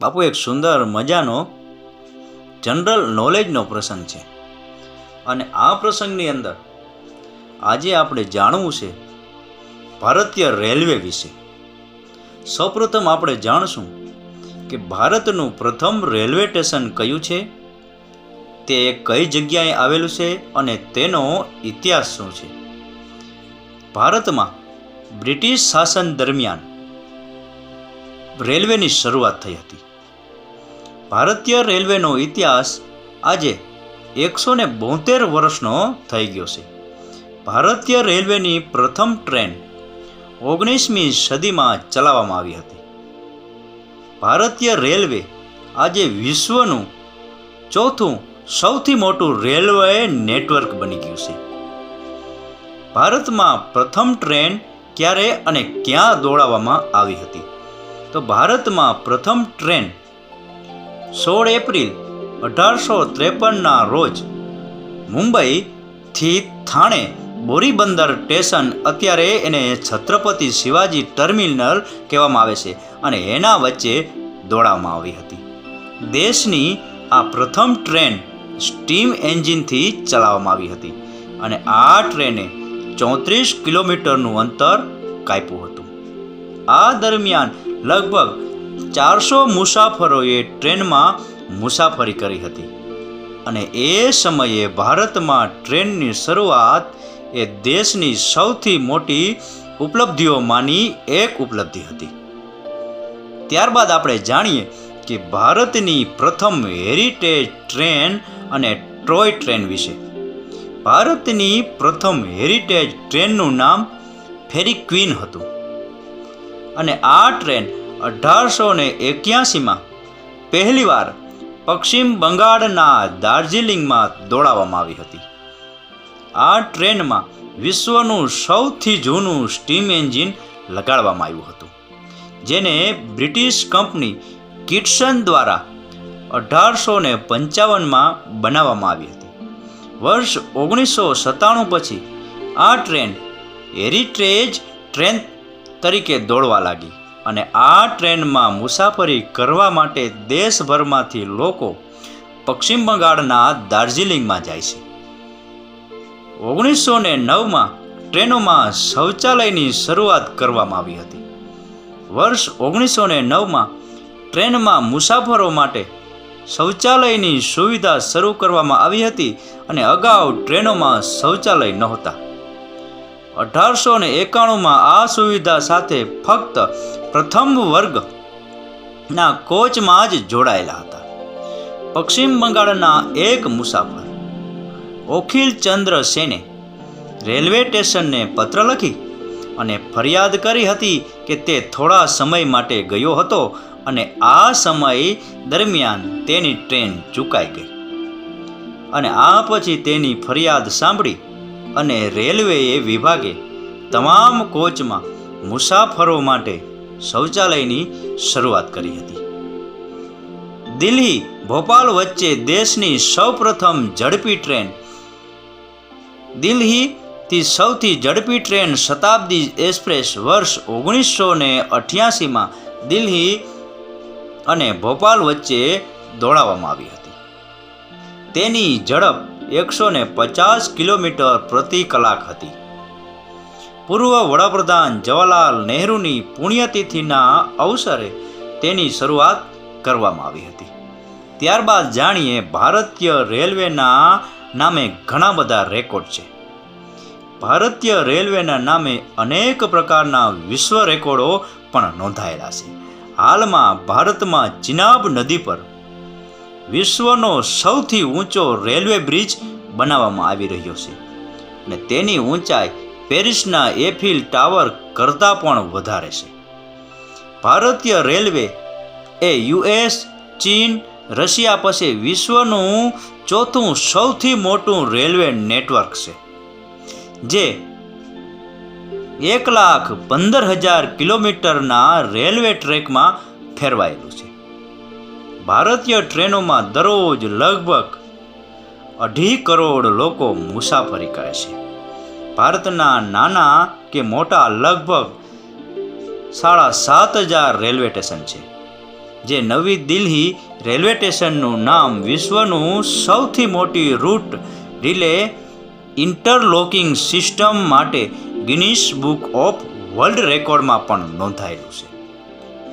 બાપુ, એક સુંદર મજાનો જનરલ નોલેજનો પ્રસંગ છે. અને આ પ્રસંગની અંદર આજે આપણે જાણવું છે ભારતીય રેલવે વિશે. સૌપ્રથમ આપણે જાણશું કે ભારતનું પ્રથમ રેલવે સ્ટેશન કયું છે, તે કઈ જગ્યાએ આવેલું છે અને તેનો ઇતિહાસ શું છે. ભારતમાં બ્રિટિશ શાસન દરમિયાન રેલવેની શરૂઆત થઈ હતી. ભારતીય રેલવેનો ઇતિહાસ આજે એકસો ને બોતેર વર્ષનો થઈ ગયો છે. ભારતીય રેલવેની પ્રથમ ટ્રેન ઓગણીસમી સદીમાં ચલાવવામાં આવી હતી. ભારતીય રેલવે આજે વિશ્વનું ચોથું સૌથી મોટું રેલવે નેટવર્ક બની ગયું છે. ભારતમાં પ્રથમ ટ્રેન ક્યારે અને ક્યાં દોડાવવામાં આવી હતી? તો ભારતમાં પ્રથમ ટ્રેન સોળ એપ્રિલ અઢારસો ત્રેપનના રોજ મુંબઈથી થાણે બોરીબંદર સ્ટેશન અત્યારે એને છત્રપતિ શિવાજી ટર્મિનલ કહેવામાં આવે છે અને એના વચ્ચે દોડાવવામાં આવી હતી. દેશની આ પ્રથમ ટ્રેન સ્ટીમ એન્જિનથી ચલાવવામાં આવી હતી અને આ ટ્રેને ચોત્રીસ કિલોમીટરનું અંતર કાપ્યું હતું. આ દરમિયાન લગભગ ચારસો મુસાફરોએ ટ્રેનમાં મુસાફરી કરી હતી. અને એ સમયે ભારતમાં ટ્રેનની શરૂઆત એ દેશની સૌથી મોટી ઉપલબ્ધિઓમાંની એક ઉપલબ્ધિ હતી. ત્યારબાદ આપણે જાણીએ કે ભારતની પ્રથમ હેરિટેજ ટ્રેન અને ટ્રોય ટ્રેન વિશે. ભારતની પ્રથમ હેરિટેજ ટ્રેનનું નામ ફેરી ક્વીન હતું. અને આ ટ્રેન અઢારસો ને એક્યાસીમાં પહેલીવાર પશ્ચિમ બંગાળના દાર્જિલિંગમાં દોડાવવામાં આવી હતી. આ ટ્રેનમાં વિશ્વનું સૌથી જૂનું સ્ટીમ એન્જિન લગાડવામાં આવ્યું હતું, જેને બ્રિટિશ કંપની કિટસન દ્વારા અઢારસો ને પંચાવનમાં બનાવવામાં આવી હતી. વર્ષ ઓગણીસો સત્તાણું પછી આ ટ્રેન હેરિટેજ ટ્રેન તરીકે દોડવા લાગી. અને આ ટ્રેનમાં મુસાફરી કરવા માટે દેશભરમાંથી લોકો પશ્ચિમ બંગાળના દાર્જિલિંગમાં જાય છે. ઓગણીસો ને નવમાં ટ્રેનોમાં શૌચાલયની શરૂઆત કરવામાં આવી હતી. વર્ષ ઓગણીસો ને નવમાં ટ્રેનમાં મુસાફરો માટે શૌચાલયની સુવિધા શરૂ કરવામાં આવી હતી અને અગાઉ ટ્રેનોમાં શૌચાલય નહોતા. અઢારસો ને એકાણુંમાં આ સુવિધા સાથે ફક્ત પ્રથમ વર્ગના કોચમાં જ જોડાયેલા હતા. પશ્ચિમ બંગાળના એક મુસાફર ઓખિલ ચંદ્ર સેને રેલવે સ્ટેશનને પત્ર લખી અને ફરિયાદ કરી હતી કે તે થોડા સમય માટે ગયો હતો અને આ સમય દરમિયાન તેની ટ્રેન ચૂકાઈ ગઈ. અને આ પછી તેની ફરિયાદ સાંભળી અને રેલવેએ વિભાગે તમામ કોચમાં મુસાફરો માટે શૌચાલયની શરૂઆત કરી હતી. દિલ્હી, ભોપાલ વચ્ચે દેશની સૌપ્રથમ ઝડપી ટ્રેન. દિલ્હીથી સૌથી ઝડપી ટ્રેન શતાબ્દી એક્સપ્રેસ વર્ષ ઓગણીસો ને અઠ્યાસીમાં દિલ્હી અને ભોપાલ વચ્ચે દોડાવવામાં આવી હતી. તેની ઝડપ એકસો ને પચાસ કિલોમીટર પ્રતિ કલાક હતી. પૂર્વ વડાપ્રધાન જવાહરલાલ નહેરુની પુણ્યતિથિના અવસરે તેની શરૂઆત કરવામાં આવી હતી. ત્યારબાદ જાણીએ ભારતીય રેલવેના નામે ઘણા બધા રેકોર્ડ છે. ભારતીય રેલવેના નામે અનેક પ્રકારના વિશ્વ રેકોર્ડો પણ નોંધાયેલા છે. હાલમાં ભારતમાં ચિનાબ નદી પર વિશ્વનો સૌથી ઊંચો રેલવે બ્રિજ બનાવવામાં આવી રહ્યો છે. અને તેની ઊંચાઈ પેરિસના એફિલ ટાવર કરતાં પણ વધારે છે. ભારતીય રેલવે એ યુએસ, ચીન, રશિયા પછી વિશ્વનું ચોથું સૌથી મોટું રેલવે નેટવર્ક છે, જે એક લાખ પંદર હજાર કિલોમીટરના રેલવે ટ્રેકમાં ફેરવાયેલું છે. ભારતીય ટ્રેનોમાં દરરોજ લગભગ અઢી કરોડ લોકો મુસાફરી કરે છે. ભારતના નાના કે મોટા લગભગ સાડા સાત હજાર રેલવે સ્ટેશન છે. જે નવી દિલ્હી રેલવે સ્ટેશનનું નામ વિશ્વનું સૌથી મોટી રૂટ રિલે ઇન્ટરલોકિંગ સિસ્ટમ માટે ગિનિસ બુક ઓફ વર્લ્ડ રેકોર્ડમાં પણ નોંધાયેલું છે.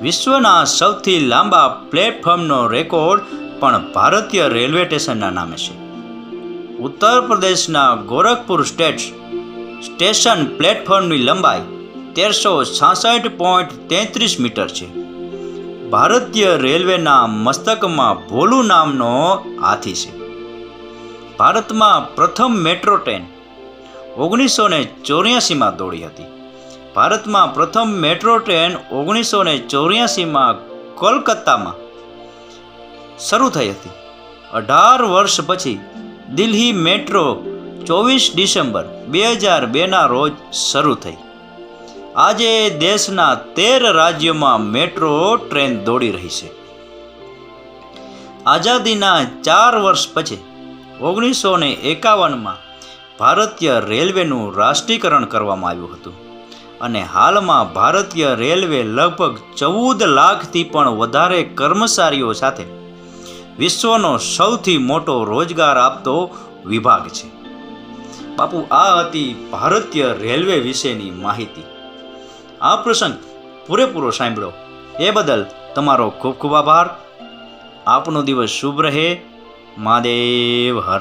વિશ્વના સૌથી લાંબા પ્લેટફોર્મનો રેકોર્ડ પણ ભારતીય રેલવે સ્ટેશનના નામે છે. ઉત્તર પ્રદેશના ગોરખપુર સ્ટેટ સ્ટેશન પ્લેટફોર્મની લંબાઈ તેરસો છાસઠ પોઈન્ટ તેત્રીસ મીટર છે. ભારતીય રેલવેના મસ્તકમાં ભોલુ નામનો હાથી છે. ભારતમાં પ્રથમ મેટ્રો ટ્રેન ઓગણીસો ને ચોર્યાસીમાં દોડી હતી. ભારતમાં પ્રથમ મેટ્રો ટ્રેન ઓગણીસો ને ચોર્યાસીમાં કોલકાતામાં શરૂ થઈ હતી. અઢાર વર્ષ પછી દિલ્હી મેટ્રો ચોવીસ ડિસેમ્બર બે હજાર બેના રોજ શરૂ થઈ. આજે દેશના તેર રાજ્યોમાં મેટ્રો ટ્રેન દોડી રહી છે. આઝાદીના ચાર વર્ષ પછી ઓગણીસો ને એકાવનમાં ભારતીય રેલવેનું રાષ્ટ્રીયકરણ કરવામાં આવ્યું હતું. અને હાલમાં ભારતીય રેલવે લગભગ ચૌદ લાખથી પણ વધારે કર્મચારીઓ સાથે વિશ્વનો સૌથી મોટો રોજગાર આપતો વિભાગ છે. બાપુ, આ હતી ભારતીય રેલવે વિશેની માહિતી. આ પ્રસંગ પૂરેપૂરો સાંભળો. એ બદલ તમારો ખૂબ ખૂબ આભાર. આપનો દિવસ શુભ રહે. મહાદેવ હર.